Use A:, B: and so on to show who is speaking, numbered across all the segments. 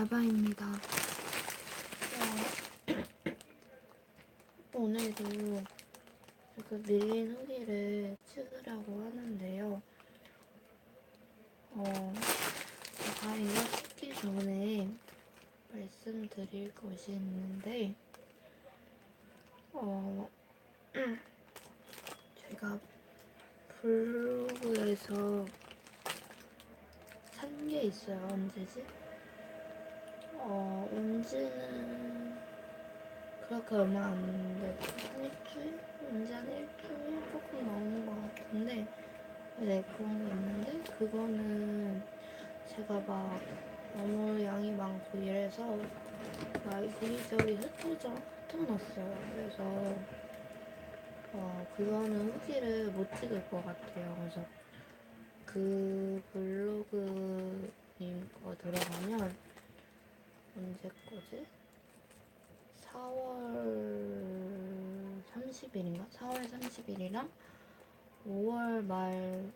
A: 아바입니다. 어, 오늘도 그 밀린 후기를 찍으려고 하는데요. 어, 제가 이거 찍기 전에 말씀드릴 것이 있는데, 어, 제가 블로그에서 산 게 있어요. 언제지? 어, 온지는 그렇게 얼마 안 됐고, 한 일주일? 온지 한 일주일? 조금 넘은 것 같은데, 네, 그런 게 있는데, 그거는 제가 막 너무 양이 많고 이래서, 막 이리저리 흩어져, 흩어놨어요. 그래서, 어, 그거는 후기를 못 찍을 것 같아요. 그래서, 그 블로그님 거 들어가면, 언제 거지? 4월 30일인가? 4월 30일이랑 5월 말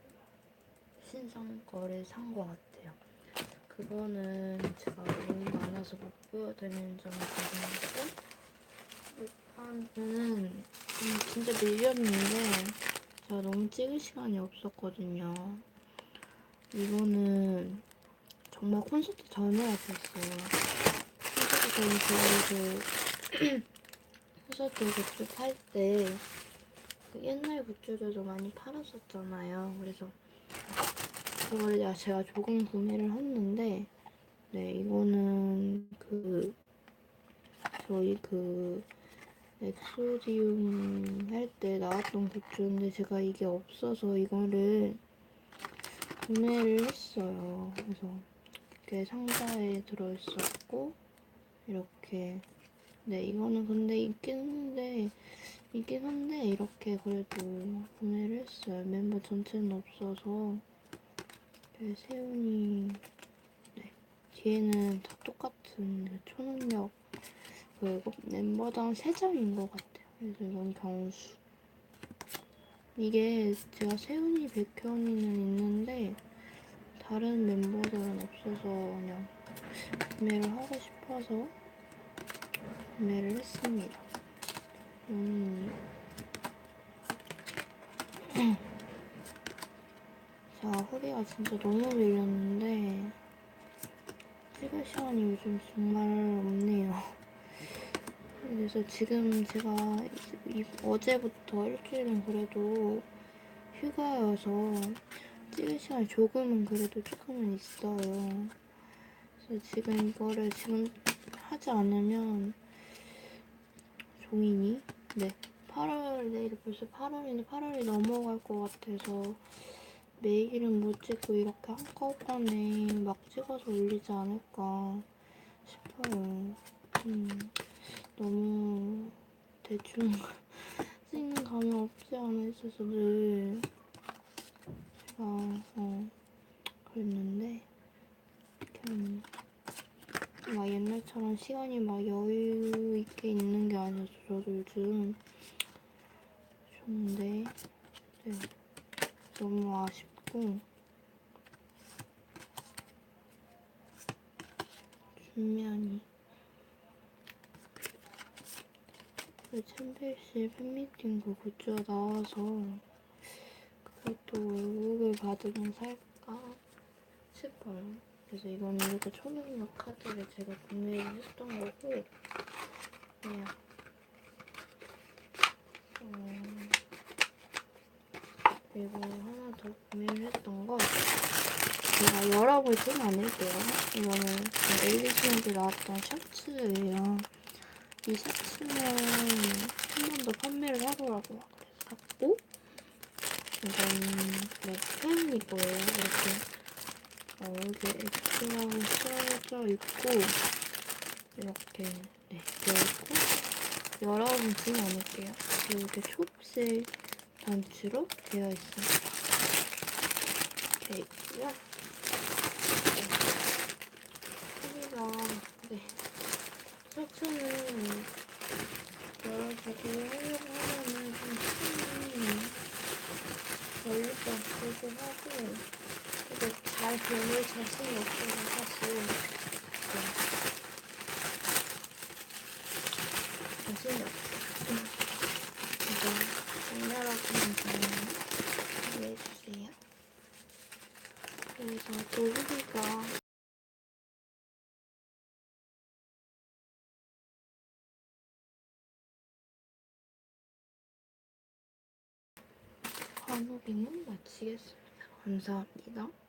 A: 신상 거를 산 것 같아요. 그거는 제가 너무 많아서 못 보여드리는 점이 죄송하고 일단은 음, 진짜 밀렸는데 제가 너무 찍을 시간이 없었거든요. 이거는 정말 콘서트 전에 왔었어요. 제가 그 콘서트 굿즈 팔때 그 옛날 굿즈들도 많이 팔았었잖아요. 그래서 그걸 제가 조금 구매를 했는데 네 이거는 그 저희 그 엑소디움 할 때 나왔던 굿즈인데 제가 이게 없어서 이거를 구매를 했어요. 그래서 이렇게 상자에 들어있었고 이렇게 네 이거는 근데 있긴 한데 있긴 한데 이렇게 그래도 구매를 했어요. 멤버 전체는 없어서 네, 세훈이 네 뒤에는 다 똑같은 그 초능력 그리고 멤버당 3장인 것 같아요. 그래서 이건 경수 이게 제가 세훈이 백현이는 있는데 다른 멤버들은 없어서 그냥 구매를 하고 싶어서 구매를 했습니다. 음. 자, 후기가 진짜 너무 밀렸는데 찍을 시간이 요즘 정말 없네요. 그래서 지금 제가 어제부터 일주일은 그래도 휴가여서 찍을 시간이 조금은 그래도 조금은 있어요. 그래서 지금 이거를 지금 하지 않으면 종이니? 네. 8월, 내일 벌써 8월인데 8월이 넘어갈 것 같아서 매일은 못 찍고 이렇게 한꺼번에 막 찍어서 올리지 않을까 싶어요. 음, 너무 대충 찍는 감이 없지 않아 있어서 늘 제가 어, 그랬는데 음, 막 옛날처럼 시간이 막 여유 있게 있는 게 아니어서 저도 요즘 좋은데 네, 너무 아쉽고. 준면이. 그 챔피언십 팬미팅 그 굿즈가 나와서 그것도 월급을 받으면 살까 싶어요. 그래서 이거는 이렇게 초능력 카드를 제가 구매를 했던 거고 그냥 어, 그리고 하나 더 구매를 했던 거 제가 열어보진 않을게요. 이거는 그 엘리스한테 나왔던 셔츠예요. 이 셔츠는 한 번 더 판매를 하더라고요. 그래서 샀고 이거는 네, 팬이 거예요. 이렇게 어, 이렇게 X라고 써져 있고 이렇게 네, 되어 있고 열어보진 않을게요. 이렇게 초록색 단추로 되어 있습니다. 이렇게 있고요. 크기가 네. 셔츠는 열어보고 하려고 하면은 좀 시간이 걸릴 것 같기도 하고 잘 별로 자신이 사실 자신이 없어. 이거 장난하시는 분 이해해주세요. 그래서 도우기가 한옥이는 마치겠습니다. 감사합니다.